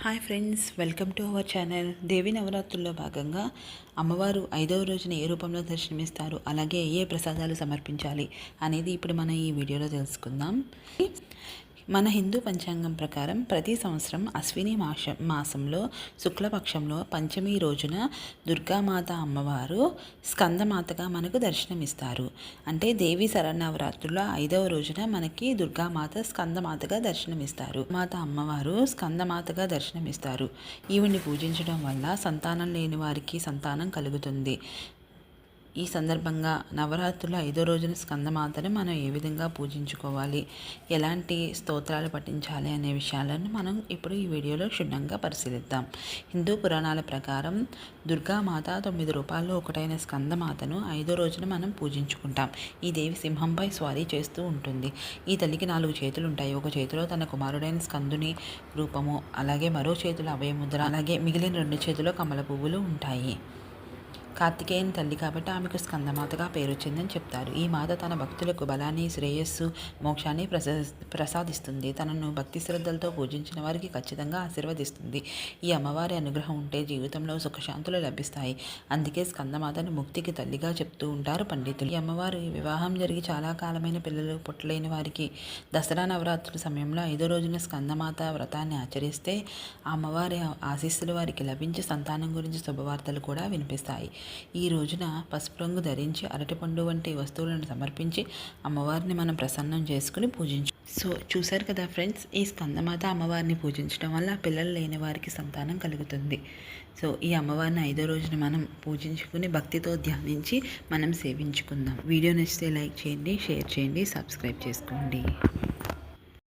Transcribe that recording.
Hi friends welcome to our channel. Devi నవరాత్రుల్లో భాగంగా అమ్మవారు ఐదవ రోజున ఏ రూపంలో దర్శనమిస్తారు అలాగే ఏ ప్రసాదాలు సమర్పించాలి అనేది ఇప్పుడు మనం ఈ వీడియోలో తెలుసుకుందాం. మన హిందూ పంచాంగం ప్రకారం ప్రతి సంవత్సరం అశ్విని మాస మాసంలో శుక్లపక్షంలో పంచమి రోజున దుర్గామాత అమ్మవారు స్కందమాతగా మనకు దర్శనమిస్తారు. అంటే దేవి శరణవరాత్రుల ఐదవ రోజున మనకి దుర్గామాత స్కందమాతగా దర్శనమిస్తారు. మాత అమ్మవారు స్కందమాతగా దర్శనమిస్తారు. ఈవిని పూజించడం వల్ల సంతానం లేని వారికి సంతానం కలుగుతుంది. ఈ సందర్భంగా నవరాత్రుల ఐదో రోజున స్కందమాతను మనం ఏ విధంగా పూజించుకోవాలి? ఎలాంటి స్తోత్రాలు పఠించాలి అనే విషయాలను మనం ఇప్పుడు ఈ వీడియోలో క్షుణ్ణంగా పరిశీలిద్దాం. హిందూ పురాణాల ప్రకారం దుర్గామాత తొమ్మిది రూపాల్లో ఒకటైన స్కందమాతను ఐదో రోజున మనం పూజించుకుంటాం. ఈ దేవి సింహంపై స్వారీ చేస్తూ ఉంటుంది. ఈ తల్లికి నాలుగు చేతులు ఉంటాయి ఒక చేతిలో తన కుమారుడైన స్కందుని రూపము అలాగే మరో చేతిలో అభయముద్ర అలాగే మిగిలిన రెండు చేతిలో కమల పువ్వులు ఉంటాయి. కార్తికేయన్ తల్లి కాబట్టి ఆమెకు స్కందమాతగా పేరు వచ్చిందని చెప్తారు. ఈ మాత తన భక్తులకు బలాన్ని శ్రేయస్సు మోక్షాన్ని ప్రసా ప్రసాదిస్తుంది. తనను భక్తి శ్రద్ధలతో పూజించిన వారికి ఖచ్చితంగా ఆశీర్వదిస్తుంది. ఈ అమ్మవారి అనుగ్రహం ఉంటే జీవితంలో సుఖశాంతులు లభిస్తాయి. అందుకే స్కందమాతను ముక్తికి తల్లిగా చెప్తూ ఉంటారు పండితులు. ఈ అమ్మవారు వివాహం జరిగి చాలా కాలమైన పిల్లలు పుట్టలేని వారికి దసరా నవరాత్రుల సమయంలో ఐదో రోజున స్కందమాత వ్రతాన్ని ఆచరిస్తే ఆ అమ్మవారి ఆశీస్సులు వారికి లభించి సంతానం గురించి శుభవార్తలు కూడా వినిపిస్తాయి. ఈ రోజున పసుపు రంగు ధరించి అరటిపండు వంటి వస్తువులను సమర్పించి అమ్మవారిని మనం ప్రసన్నం చేసుకుని పూజించు. సో చూశారు కదా ఫ్రెండ్స్ ఈ స్కందమాత అమ్మవారిని పూజించడం వల్ల పిల్లలు లేని వారికి సంతానం కలుగుతుంది. సో ఈ అమ్మవారిని ఐదో రోజున మనం పూజించుకుని భక్తితో ధ్యానించి మనం సేవించుకుందాం. వీడియో నచ్చితే లైక్ చేయండి షేర్ చేయండి సబ్స్క్రైబ్ చేసుకోండి.